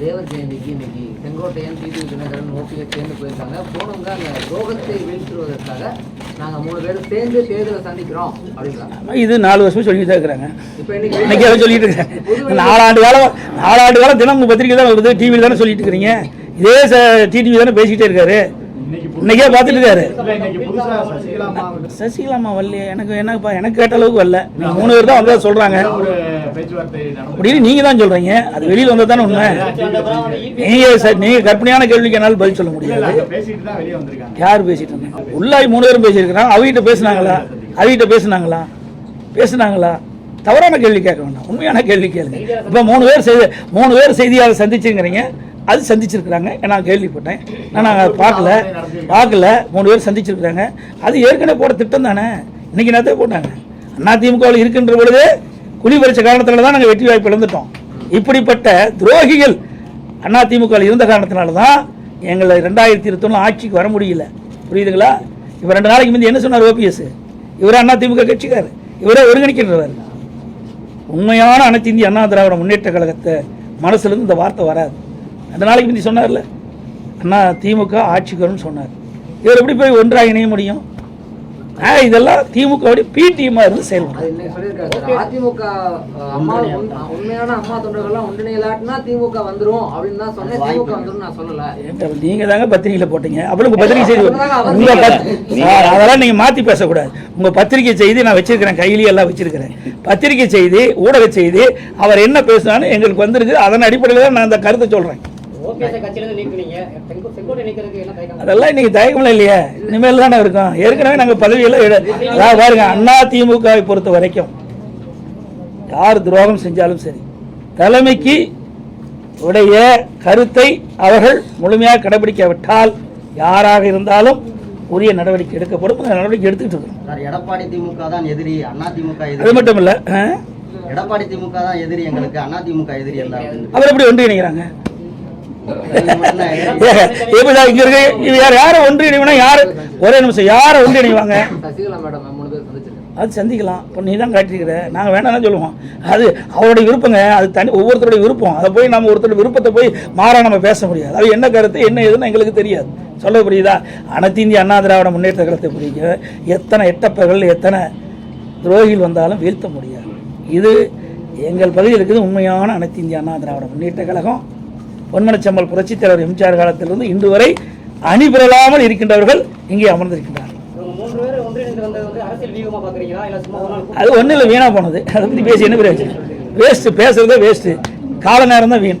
தேவர் ஜெயந்திக்கு இன்னைக்கு Sengottaiyan DD Dinakaran OPS சேர்ந்து போயிருக்காங்க. போனவங்க அங்க துரோகத்தை வீழ்த்துவதற்காக நாங்க மூணு பேரும் சேர்ந்து தேர்தலை சந்திக்கிறோம் அப்படின்றாங்க. இது நாலு வருஷம் சொல்லிட்டு தான் இருக்கிறாங்க. இப்போ இன்னைக்கு சொல்லிட்டு இருக்காங்க நாலாண்டு காலம் நாலாண்டு காலம் தினம் உங்கள் பத்திரிக்கை தான் வருது டிவியில் தானே சொல்லிட்டு இருக்கிறீங்க. இதே டிடிவி தானே பேசிட்டே இருக்காரு. இன்னைக்கே பார்த்துட்டு இருக்காரு சசிகலா அம்மா சசிகலாமா வரலையே எனக்கு என்னப்பா எனக்கு கேட்ட அளவுக்கு வரல. நீங்க மூணு பேர் தான் வந்ததா சொல்றாங்க. அப்படின்னு நீங்க தான் சொல்றீங்க. அது வெளியில வந்தது தானே உண்மை. நீங்க சார் நீங்க கற்பனையான கேள்விக்கு என்னால் பதில் சொல்ல முடியாது. யார் பேசிட்டு இருந்தாங்க? உள்ளாய் மூணு பேரும் பேசியிருக்கிறாங்க. அவகிட்ட பேசுனாங்களா? அவகிட்ட பேசுனாங்களா? பேசுனாங்களா? தவறான கேள்வி கேட்க வேண்டாம். உண்மையான கேள்வி கேளுங்க. இப்போ மூணு பேர் செய்தி மூணு பேர் செய்தியாளர் சந்திச்சுங்கிறீங்க. அது சந்திச்சிருக்கிறாங்க. நான் கேள்விப்பட்டேன். நான் அதை பார்க்கல. பார்க்கல. மூணு பேர் சந்திச்சிருக்கிறாங்க. அது ஏற்கனவே போட திட்டம் தானே. இன்றைக்கி நேரத்தை போட்டாங்க? அண்ணா திமுகவில் இருக்கின்ற பொழுது குழி பறிச்ச காரணத்தில் தான் நாங்கள் வெற்றி வாய்ப்பு இழந்துட்டோம் இப்படிப்பட்ட துரோகிகள் அண்ணா திமுகவில் இருந்த காரணத்தினால தான் எங்களை ரெண்டாயிரத்தி இருபத்தொன்னு ஆட்சிக்கு வர முடியல. புரியுதுங்களா? இப்போ ரெண்டு நாளைக்கு முந்தி என்ன சொன்னார் ஓபிஎஸ்? இவரே அண்ணா திமுக கட்சிக்கார் இவரே ஒருங்கிணைக்கின்றவர் உண்மையான அனைத்து இந்திய அண்ணா திராவிட முன்னேற்ற கழகத்தை மனசுலேருந்து இந்த வார்த்தை வராது. ரெண்டு நாளைக்கு முந்தி சொன்னார்ல? அண்ணா திமுக ஆட்சிக்கு வரும்னு சொன்னார். இவர் எப்படி போய் ஒன்றாக இணைய முடியும்? இதெல்லாம் திமுகவுடைய பி டீமாக இருந்து செயல்படும். அதிமுக உண்மையான அம்மா தொண்டர்கள்லாம் ஒன்றிணையலாட்டினா திமுக வந்துரும் அப்படின்னு தான் சொன்னேன். திமுக வந்துரும் நான் சொல்லல. ஏன்டா, நீங்க தாங்க பத்திரிகையில போட்டீங்க. அப்புறம் உங்க பத்திரிகை செய்தி உங்க அதெல்லாம் நீங்க மாத்தி பேசக்கூடாது. உங்க பத்திரிகை செய்தி நான் வச்சிருக்கிறேன். கையிலேயே எல்லாம் வச்சிருக்கிறேன். பத்திரிகை செய்தி ஊடக செய்தி அவர் என்ன பேசினாலும் எங்களுக்கு வந்திருக்கு அதன் அடிப்படையில் தான் நான் அந்த கருத்தை சொல்றேன். அதெல்லாம் இன்னைக்கு தயக்கம்லாம் இல்லையே. இனிமேல் தானே இருக்கும். ஏற்கனவே நாங்க பதவியெல்லாம் அதாவது பாருங்க அண்ணா திமுகவை பொறுத்த வரைக்கும் யார் துரோகம் செஞ்சாலும் சரி தலைமைக்கு உடைய கருத்தை அவர்கள் முழுமையாக கடைபிடிக்காவிட்டால் யாராக இருந்தாலும் உரிய நடவடிக்கை எடுக்கப்படும். அந்த நடவடிக்கை எடுத்துக்கிட்டு இருக்கோம். சார் எடப்பாடி திமுக தான் எதிரி அண்ணா திமுக அது மட்டும் இல்ல? எடப்பாடி திமுக தான் எதிரி எங்களுக்கு அண்ணா திமுக எதிரி. அவர் எப்படி ஒன்றிணைக்கிறாங்க நீங்க இங்க இருக்கு இது யார் யாரை ஒன்றிணைவனா யாரு ஒரே நிமிஷம் யாரை ஒன்றிணைவாங்க இணைவாங்க அது சந்திக்கலாம் இப்போ நீ தான் காட்டிருக்கிற நாங்கள் வேணாம்னு சொல்லுவோம் அது அவருடைய விருப்பங்க அது தனி ஒவ்வொருத்தருடைய விருப்பம் அதை போய் நம்ம ஒருத்தருடைய விருப்பத்தை போய் மாறா நம்ம பேச முடியாது அது என்ன கருத்து என்ன ஏதுன்னு எங்களுக்கு தெரியாது சொல்ல புரியுதா அனைத்து இந்திய அண்ணா திராவிட முன்னேற்ற கழகத்தை புரியுது எத்தனை எட்டப்பர்கள் எத்தனை துரோகிகள் வந்தாலும் வீழ்த்த முடியாது இது எங்கள் பகுதியில் இருக்குது உண்மையான அனைத்து இந்திய அண்ணா திராவிட முன்னேற்ற கழகம். பொன்மனச்சம்பல் புரட்சித் தலைவர் எம்ஜிஆர் காலத்திலிருந்து இன்று வரை அணிபெறலாமல் இருக்கின்றவர்கள் இங்கே அமர்ந்திருக்கின்றார்கள் நாள் அது ஒன்றும் இல்லை வீணாக போனது. அதை பற்றி பேசி என்ன பிரயோஜனம்? வேஸ்ட்டு பேசுறதே வேஸ்ட்டு கால நேரம் தான் வீண்.